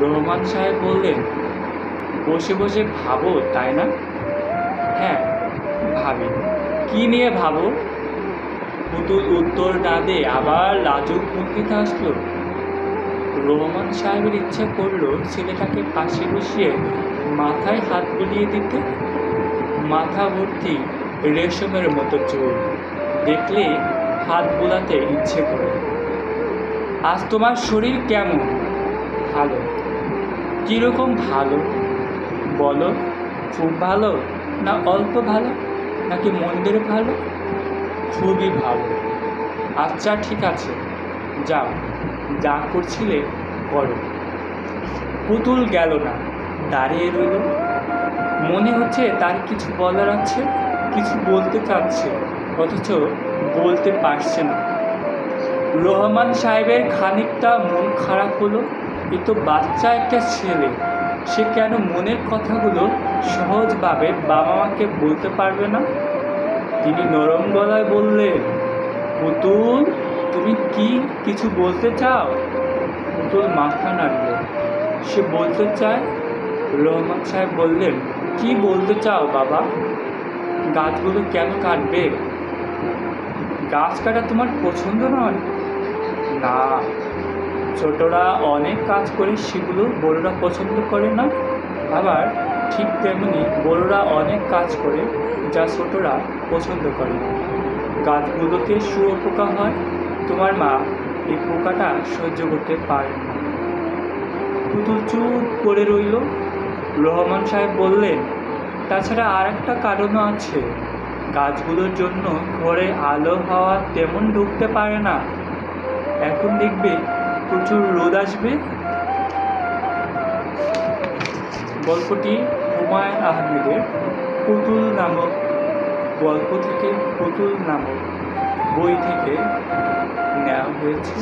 রহমান সাহেব বললেন, বসে বসে ভাবো, তাই না? হ্যাঁ ভাবি। কি নিয়ে ভাবো? পুতুল উত্তর না দিয়ে আবার লাজুক ভঙ্গিতে আসলো। রহমান সাহেবের ইচ্ছা করল ছেলেটাকে পাশে বসিয়ে মাথায় হাত বুলিয়ে দিতে। মাথা ভর্তি রেশমের মতো চুল। দেখলে হাত বোলাতে ইচ্ছে করে। আজ তোমার শরীর কেমন? ভালো। কীরকম ভালো? বলো, খুব ভালো না অল্প ভালো? নাকি মন্দির ভালো? খুবই ভালো। আচ্ছা ঠিক আছে। যাও, যা করছিলে করো। পুতুল গেল না, দাঁড়িয়ে রইল। মনে হচ্ছে তার কিছু বলার আছে, কিছু বলতে চাচ্ছে, অথচ বলতে পারছে না। রহমান সাহেবের খানিকটা মন খারাপ হলো। এ তো বাচ্চা একটা ছেলে, সে কেন মনের কথাগুলো সহজভাবে বাবা মাকে বলতে পারবে না? তিনি নরম গলায় বললেন, পুতুল, তুমি কি কিছু বলতে চাও? পুতুল মাথা নাড়ল। সে বলতে চায়, রহমান সাহেব বললেন, কি বলতে চাও বাবা? গাছগুলো কেন কাটবে? গাছ কাটা তোমার পছন্দ নয়? না ছোটরা অনেক কাজ করে সেগুলো বড়রা পছন্দ করে না। আবার ঠিক তেমনি বড়রা অনেক কাজ করে যা ছোটরা পছন্দ করে। গাছগুলোতে শুয়োপোকা হয়। তোমার মা এই পোকাটা সহ্য করতে পারে না। পুতুল চুপ করে রইল। রহমান সাহেব বললেন, তাছাড়া আর একটা কারণও আছে। গাছগুলোর জন্য ঘরে আলো হাওয়া তেমন ঢুকতে পারে না। এখন দেখবে প্রচুর রোদ আসবে। গল্পটি হুমায়ুন আহমেদের পুতুল নামক গল্প থেকে পুতুল নামক বই থেকে নেওয়া হয়েছে।